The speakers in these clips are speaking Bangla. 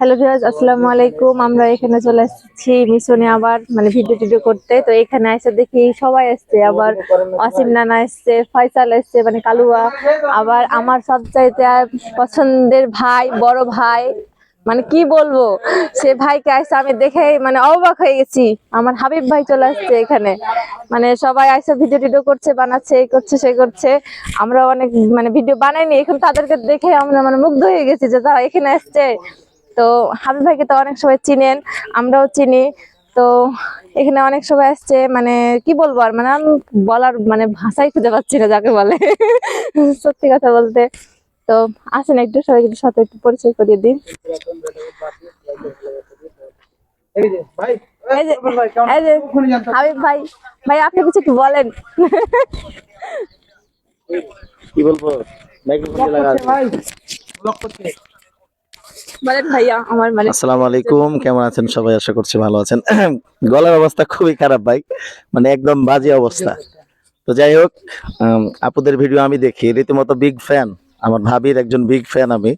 হ্যালো ভিউয়ার্স আসসালামু আলাইকুম। আমরা এখানে চলে এসেছি মিশনে আবার মানে ভিডিও টিডিও করতে। তো এখানে এসে দেখি সবাই আসছে আবার অসীম নানা এসছে, ফয়সাল এসছে মানে কালুয়া। আবার আমার সবচাইতে পছন্দের ভাই, বড় ভাই মানে কি বলব? সে ভাইকে আসছে আমি দেখে মানে অবাক হয়ে গেছি। আমার হাবিব ভাই চলে আসছে এখানে। মানে সবাই আইসা ভিডিও টিডিও করছে, বানাচ্ছে এই করছে, সে করছে। আমরা অনেক মানে ভিডিও বানাইনি। এখন তাদেরকে দেখে আমরা মানে মুগ্ধ হয়ে গেছি যে তারা এখানে আসছে তো হাবিব ভাইকে তো অনেক সবাই চিনেন আমরাও চিনি। তো এখানে অনেক সবাই আসছে মানে কি বলব আর মানে আমি বলার মানে ভাষাই খুঁজে পাচ্ছি না যাকে বলে। সত্যি কথা বলতে। তো আসেন একটু সবাই একটু সাথে একটু পরিচয় করিয়ে দিন। হাবিব ভাই ভাই আপনি কিছু একটু বলেন। কি বলব? বলেন ভাইয়া, আমার মানে আসসালামু আলাইকুম, কেমন আছেন? সবাই আশা করছি ভালো আছেন। গলার অবস্থা খুবই খারাপ ভাই মানে একদম বাজে অবস্থা। তো যাই হোক আপুদের ভিডিও আমি দেখি, রীতিমতো বিগ ফ্যান আমার ভাবির একজন বিগ ফ্যান আমি।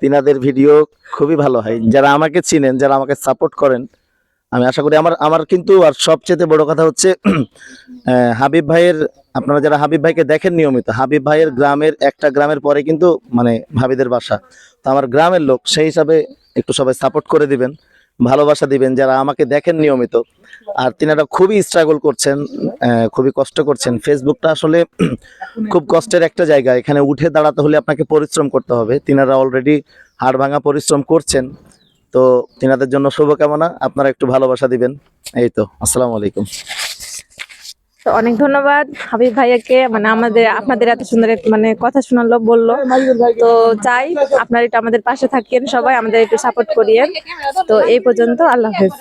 তিনাদের ভিডিও খুবই ভালো হয়। যারা আমাকে চিনেন, যারা আমাকে সাপোর্ট করেন আমি আশা করি আমার আমার কিন্তু আর সবচেয়ে বড় কথা হচ্ছে হাবিব ভাইয়ের, আপনারা যারা হাবিব ভাইকে দেখেন নিয়মিত, হাবিব ভাইয়ের গ্রামের, একটা গ্রামের পরে কিন্তু মানে ভাবিদের বাসা। তো আমার গ্রামের লোক, সেই হিসাবে একটু সবাই সাপোর্ট করে দিবেন, ভালোবাসা দিবেন, যারা আমাকে দেখেন নিয়মিত। আর তিনারা খুবই স্ট্রাগল করছেন খুবই কষ্ট করছেন। ফেসবুকটা আসলে, খুব কষ্টের একটা জায়গা। এখানে উঠে দাঁড়াতে হলে আপনাকে পরিশ্রম করতে হবে। তিনারা অলরেডি হাড় ভাঙা পরিশ্রম করছেন। তো তিনাদের জন্য শুভকামনা। আপনারা একটু ভালোবাসা দিবেন। এই তো, আসসালামু আলাইকুম। তো অনেক ধন্যবাদ হাবিব ভাইয়াকে। মানে আমাদের, আপনাদের এত সুন্দর মানে কথা শোনালো, বলল। তো চাই আপনারা একটু আমাদের পাশে থাকেন সবাই, আমাদের একটু সাপোর্ট করিয়েন। তো এই পর্যন্ত আল্লাহ হাফেজ।